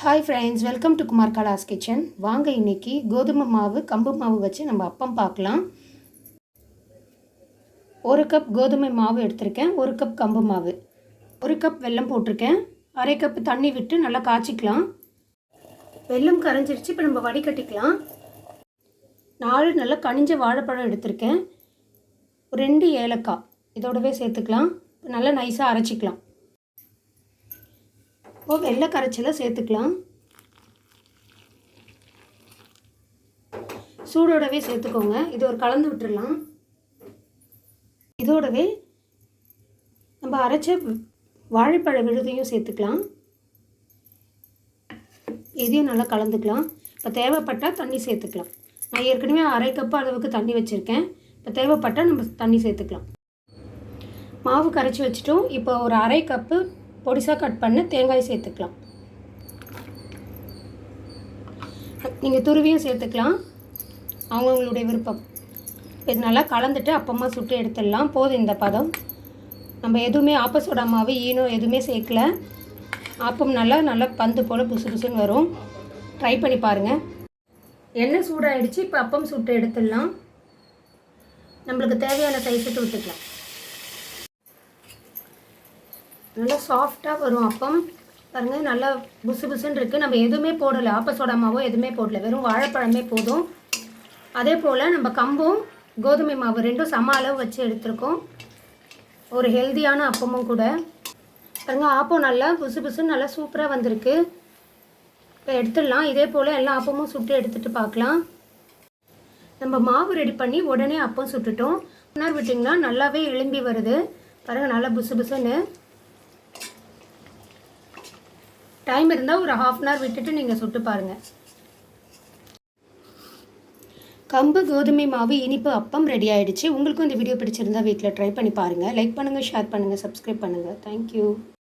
Hi friends welcome to Kumar கலாஸ் kitchen வாங்க இன்னைக்கு கோதுமை மாவு கம்பு மாவு வச்சு நம்ம அப்பம் பார்க்கலாம். ஒரு கப் கோதுமை மாவு எடுத்திருக்கேன். ஒரு கப் கம்பு மாவு. ஒரு கப் வெல்லம் போட்டிருக்கேன். அரை கப் தண்ணி விட்டு நல்லா காய்ச்சிக்கலாம். வெல்லம் கரைஞ்சிருச்சு இப்போ நம்ம வடிகட்டிக்கலாம். நாலு நல்லா கனிஞ்ச வாழைப்பழம் எடுத்திருக்கேன். ரெண்டு ஏலக்காய் இதோடவே சேர்த்துக்கலாம். நல்லா நைஸாக அரைச்சிக்கலாம். இப்போ வெள்ளை கரைச்சலை சேர்த்துக்கலாம். சூடோடவே சேர்த்துக்கோங்க. இது ஒரு கலந்து விட்டுடலாம் இதோடவே நம்ம அரைச்ச வாழைப்பழ விழுதையும் சேர்த்துக்கலாம். இதையும் நல்லா கலந்துக்கலாம். இப்போ தேவைப்பட்டால் தண்ணி சேர்த்துக்கலாம். நான் ஏற்கனவே அரை கப்பு அளவுக்கு தண்ணி வச்சுருக்கேன். இப்போ தேவைப்பட்டால் நம்ம தண்ணி சேர்த்துக்கலாம். மாவு கரைச்சி வச்சுட்டோம். இப்போ ஒரு அரை கப்பு பொடிசாக கட் பண்ண தேங்காய் சேர்த்துக்கலாம். நீங்கள் துருவியும் சேர்த்துக்கலாம். அவங்கவுங்களுடைய விருப்பம். இது நல்லா கலந்துட்டு அப்பமாக சுட்டு எடுத்துடலாம். போதும் இந்த பதம். நம்ம எதுவுமே ஆப்பசோடா மாவு ஈனோ எதுவுமே சேர்க்கல. ஆப்பம் நல்லா நல்லா பந்து போல் புசு புசுன்னு வரும். ட்ரை பண்ணி பாருங்கள் எண்ணெய் சூடாகிடுச்சு இப்போ அப்பம் சுட்டு எடுத்துடலாம். நம்மளுக்கு தேவையான சைஸுக்கு விட்டுக்கலாம். நல்லா சாஃப்டாக வரும். அப்பம் பாருங்கள் நல்லா புசு புசுன்னு இருக்குது நம்ம எதுவுமே போடலை. ஆப்பசோடா மாவோ எதுவுமே போடல. வெறும் வாழைப்பழமே போதும். அதே போல் நம்ம கம்பும் கோதுமை மாவு ரெண்டும் சம அளவு வச்சு எடுத்திருக்கோம். ஒரு ஹெல்த்தியான அப்பமும் கூட. பாருங்கள் ஆப்பம் நல்லா புசு புசுன்னு நல்லா சூப்பராக வந்திருக்கு. இப்போ எடுத்துடலாம். இதே போல் எல்லா அப்பமும் சுட்டு எடுத்துகிட்டு பார்க்கலாம் நம்ம மாவு ரெடி பண்ணி உடனே அப்பம் சுட்டுட்டோம். உணர் விட்டிங்கன்னா நல்லாவே எலும்பி வருது. பாருங்கள் நல்லா புசு புசுன்னு. டைம் இருந்தால் ஒரு ஹாஃப் அன் ஹவர் விட்டுட்டு நீங்கள் சுட்டு பாருங்கள் கம்பு கோதுமை மாவு இனிப்பு அப்பம் ரெடி ஆகிடுச்சு உங்களுக்கும் இந்த வீடியோ பிடிச்சிருந்தா வீட்டில் ட்ரை பண்ணி பாருங்கள் லைக் பண்ணுங்கள் ஷேர் பண்ணுங்கள் சப்ஸ்கிரைப் பண்ணுங்கள் தேங்க்யூ